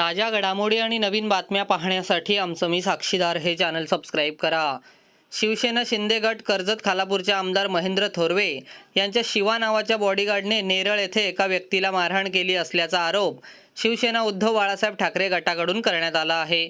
ताज्या घडामोडी आणि नवीन बातम्या पाहण्यासाठी आमचं मी साक्षीदार. हे चॅनल सबस्क्राईब करा. शिवसेना शिंदे गट कर्जत खालापूरचे आमदार महेंद्र थोरवे यांच्या शिवा नावाच्या बॉडीगार्डने नेरळ येथे एका व्यक्तीला मारहाण केली असल्याचा आरोप शिवसेना उद्धव बाळासाहेब ठाकरे गटाकडून करण्यात आला आहे.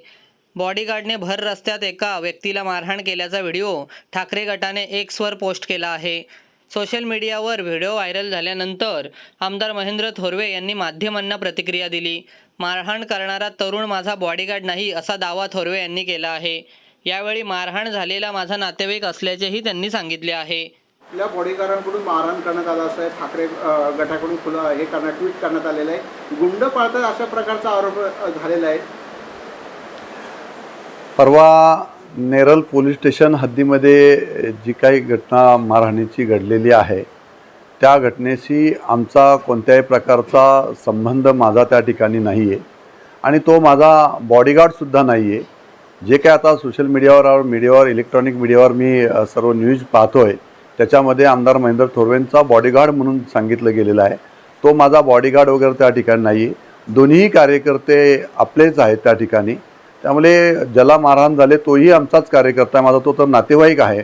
बॉडीगार्डने भर रस्त्यात एका व्यक्तीला मारहाण केल्याचा व्हिडिओ ठाकरे गटाने एक्सवर पोस्ट केला आहे. सोशल मीडियावर व्हिडिओ व्हायरल झाल्यानंतर आमदार महेंद्र थोरवे यांनी माध्यमांना प्रतिक्रिया दिली. मारहाण करणारा तरुण माझा बॉडीगार्ड नाही असा दावा थोरवे यांनी केला आहे. यावेळी मारहाण झालेला माझा नातेवाईक असल्याचेही त्यांनी सांगितले आहे. आपल्या बॉडीगार्डांकडून मारहाण करण्यात आलं असं आहे. ठाकरे गटाकडून खुलं हे करण्यात ट्विट करण्यात आलेलं आहे. गुंड पाळतात अशा प्रकारचा आरोप झालेला आहे. परवा नेरल पोलीस स्टेशन हद्दीमध्ये जी काही घटना मारहाणीची घडलेली आहे त्या घटनेशी आमचा कोणत्याही प्रकारचा संबंध माझा त्या ठिकाणी नाही आहे आणि तो माझा बॉडीगार्डसुद्धा नाही आहे जे काय आता सोशल मीडियावर मीडियावर इलेक्ट्रॉनिक मीडियावर मी सर्व न्यूज पाहतो आहे त्याच्यामध्ये आमदार महेंद्र थोरवेंचा बॉडीगार्ड म्हणून सांगितलं गेलेलं आहे. तो माझा बॉडीगार्ड वगैरे त्या ठिकाणी नाही आहे दोन्ही कार्यकर्ते आपलेच आहेत त्या ठिकाणी. त्यामुळे ज्याला मारहाण झाले तोही आमचाच कार्यकर्ता आहे. माझा तो तर नातेवाईक आहे.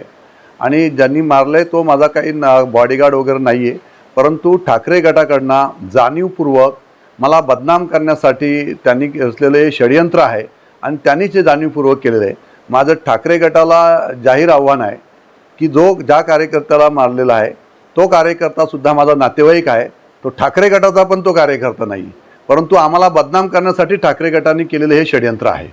आणि ज्यांनी मारलं आहे तो माझा काही ना बॉडीगार्ड वगैरे नाही आहे परंतु ठाकरे गटाकडनं जाणीवपूर्वक मला बदनाम करण्यासाठी त्यांनी असलेलं हे षडयंत्र आहे आणि त्यांनीच हे जाणीवपूर्वक केलेलं आहे. माझं ठाकरे गटाला जाहीर आव्हान आहे की जो ज्या कार्यकर्त्याला मारलेला आहे तो कार्यकर्तासुद्धा माझा नातेवाईक आहे. तो ठाकरे गटाचा पण तो कार्यकर्ता नाही. परंतु आम्हाला बदनाम करण्यासाठी ठाकरे गटाने केलेलं हे षडयंत्र आहे.